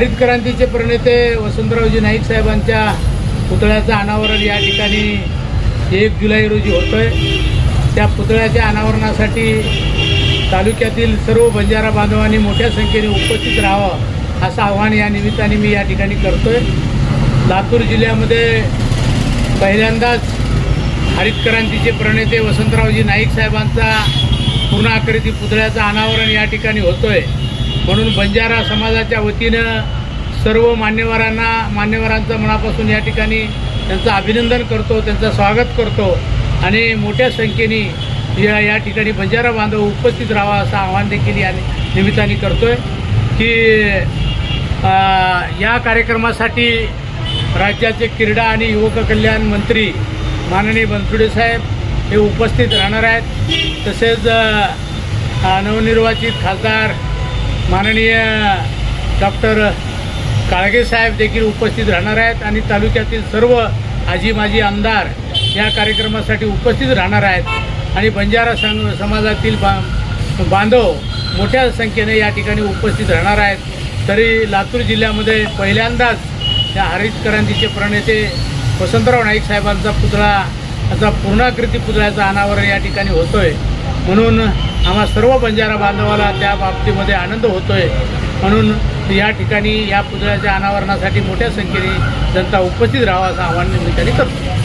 हरित क्रांतीचे प्रणेते वसंतरावजी नाईक साहेबांच्या पुतळ्याचं अनावरण या ठिकाणी एक जुलै रोजी होतं आहे त्या पुतळ्याच्या अनावरणासाठी तालुक्यातील सर्व बंजारा बांधवांनी मोठ्या संख्येने उपस्थित राहावं असं आव्हान या निमित्ताने मी या ठिकाणी करतो आहे लातूर जिल्ह्यामध्ये पहिल्यांदाच हरित क्रांतीचे प्रणेते वसंतरावजी नाईक साहेबांचा पूर्णाकृती पुतळ्याचं अनावरण या ठिकाणी होतो आहे म्हणून बंजारा समाजाच्या वतीनं सर्व मान्यवरांना मान्यवरांचं मनापासून या ठिकाणी त्यांचं अभिनंदन करतो त्यांचं स्वागत करतो आणि मोठ्या संख्येने या या ठिकाणी बंजारा बांधव उपस्थित राहावा असं आवाहन देखील या निमित्ताने करतो आहे की या कार्यक्रमासाठी राज्याचे क्रीडा आणि युवक कल्याण मंत्री माननीय बनसुडे साहेब हे उपस्थित राहणार आहेत. तसेच नवनिर्वाचित खासदार माननीय डॉक्टर काळगे साहेब देखील उपस्थित राहणार आहेत आणि तालुक्यातील सर्व आजी माजी आमदार या कार्यक्रमासाठी उपस्थित राहणार आहेत. आणि बंजारा सं समाजातील बा बांधव मोठ्या संख्येने या ठिकाणी उपस्थित राहणार आहेत. तरी लातूर जिल्ह्यामध्ये पहिल्यांदाच या हरित क्रांतीचे प्रणेते वसंतराव नाईक साहेबांचा पुतळा आता पूर्णाकृती पुतळ्याचं अनावरण या ठिकाणी होतो आहे म्हणून आम्हा सर्व बंजारा बांधवाला त्या बाबतीमध्ये आनंद होतो आहे म्हणून या ठिकाणी या पुतळ्याच्या अनावरणासाठी मोठ्या संख्येने जनता उपस्थित राहावा असं आवाहन मी ठिकाणी करतो.